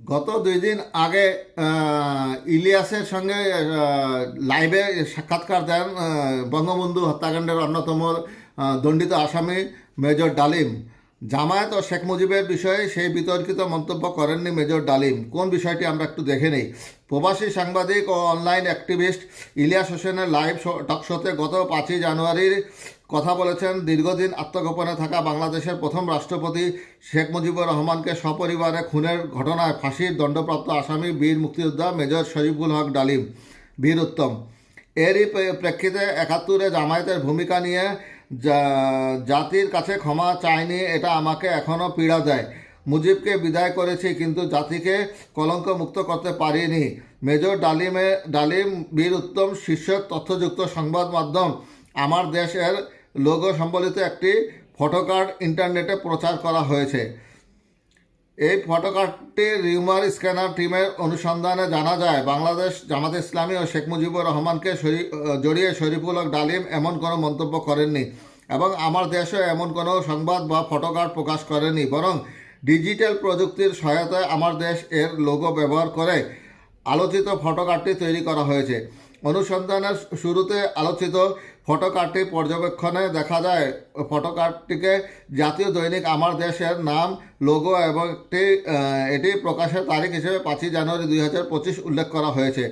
গত দুই দিন আগে ইলিয়াসের সঙ্গে লাইভে সাক্ষাৎকার দেন বঙ্গবন্ধু হত্যাকাণ্ডের অন্যতম দণ্ডিত আসামি মেজর ডালিম। জামায়াত ও শেখ মুজিবের বিষয়ে সেই বিতর্কিত মন্তব্য করেননি মেজর ডালিম। কোন বিষয়টি আমরা একটু দেখে নিই। প্রবাসী সাংবাদিক ও অনলাইন অ্যাক্টিভিস্ট ইলিয়াস হোসেনের লাইভ টক শোতে গত পাঁচই জানুয়ারির কথা বলেছেন, দীর্ঘদিন আত্মগোপনে থাকা বাংলাদেশের প্রথম রাষ্ট্রপতি শেখ মুজিবুর রহমানকে সপরিবারে খুনের ঘটনায় ফাঁসির দণ্ডপ্রাপ্ত আসামি বীর মুক্তিযোদ্ধা মেজর শরীফুল হক ডালিম। বীর উত্তম। এরই প্রেক্ষিতে একাত্তরে জামায়াতের ভূমিকা নিয়ে জাতির কাছে ক্ষমা চায়নি, এটা আমাকে এখনও পীড়া দেয়। মুজিবকে বিদায় করেছি, কিন্তু জাতিকে কলঙ্ক মুক্ত করতে পারিনি। মেজর ডালিমে, ডালিম বীর উত্তম শীর্ষক তথ্যযুক্ত সংবাদ মাধ্যম আমার দেশের লোগো সম্বলিত একটি ফটোকার্ড ইন্টারনেটে প্রচার করা হয়েছে। এই ফটোকার্ডটি রিউমার স্ক্যানার টিমের অনুসন্ধানে জানা যায়, বাংলাদেশ জামাত ইসলামী ও শেখ মুজিবুর রহমানকে জড়িয়ে শরীফুল হক ডালিম এমন কোনো মন্তব্য করেননি এবং আমার দেশও এমন কোনো সংবাদ বা ফটোকার্ড প্রকাশ করেনি বরং ডিজিটাল প্রযুক্তির সহায়তায় আমার দেশ এর লোগো ব্যবহার করে আলোচিত ফটোকার্ডটি তৈরি করা হয়েছে। অনুসন্ধানের শুরুতে আলোচিত ফটোকার্ডটি পর্যবেক্ষণে দেখা যায়, ফটোকার্ডটিকে জাতীয় দৈনিক আমার দেশের নাম, লোগো এবং একটি এটি প্রকাশের তারিখ হিসেবে পাঁচই জানুয়ারি দুই হাজার পঁচিশ উল্লেখ করা হয়েছে।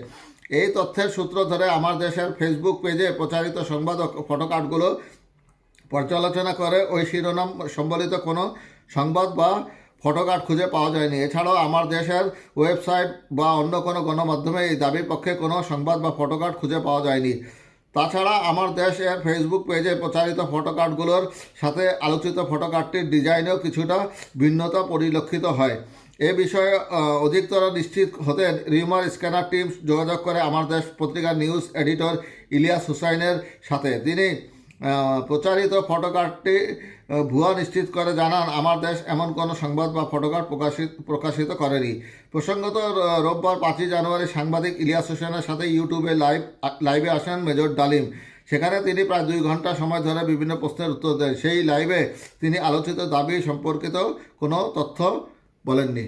এই তথ্যের সূত্র ধরে আমার দেশের ফেসবুক পেজে প্রচারিত সংবাদ ফটোকার্ডগুলো পর্যালোচনা করে ওই শিরোনাম সম্বলিত কোনো সংবাদ বা ফটোকার্ড খুঁজে পাওয়া যায়নি। এছাড়াও আমার দেশের ওয়েবসাইট বা অন্য কোনো গণমাধ্যমে এই দাবির পক্ষে কোনো সংবাদ বা ফটোকার্ড খুঁজে পাওয়া যায়নি। তাছাড়া আমার দেশের ফেসবুক পেজে প্রচারিত ফটোকার্ডগুলোর সাথে আলোচিত ফটোকার্ডটির ডিজাইনেও কিছুটা ভিন্নতা পরিলক্ষিত হয়। এ বিষয়ে অধিকতর নিশ্চিত হতে রিউমার স্ক্যানার টিম যোগাযোগ করে আমার দেশ পত্রিকার নিউজ এডিটর ইলিয়াস হুসাইনের সাথে। তিনি প্রচারিত ফটোকার্ডটি ভুয়া নিশ্চিত করে জানান, আমার দেশ এমন কোনো সংবাদ বা ফটোকার্ড প্রকাশিত প্রকাশিত করেনি। প্রসঙ্গত রোববার পাঁচই জানুয়ারি সাংবাদিক ইলিয়াস হোসেনের সাথে ইউটিউবে লাইভ, লাইভে আসেন মেজর ডালিম। সেখানে তিনি প্রায় দুই ঘণ্টা সময় ধরে বিভিন্ন প্রশ্নের উত্তর দেন। সেই লাইভে তিনি আলোচিত দাবি সম্পর্কিত কোনো তথ্য বলেননি।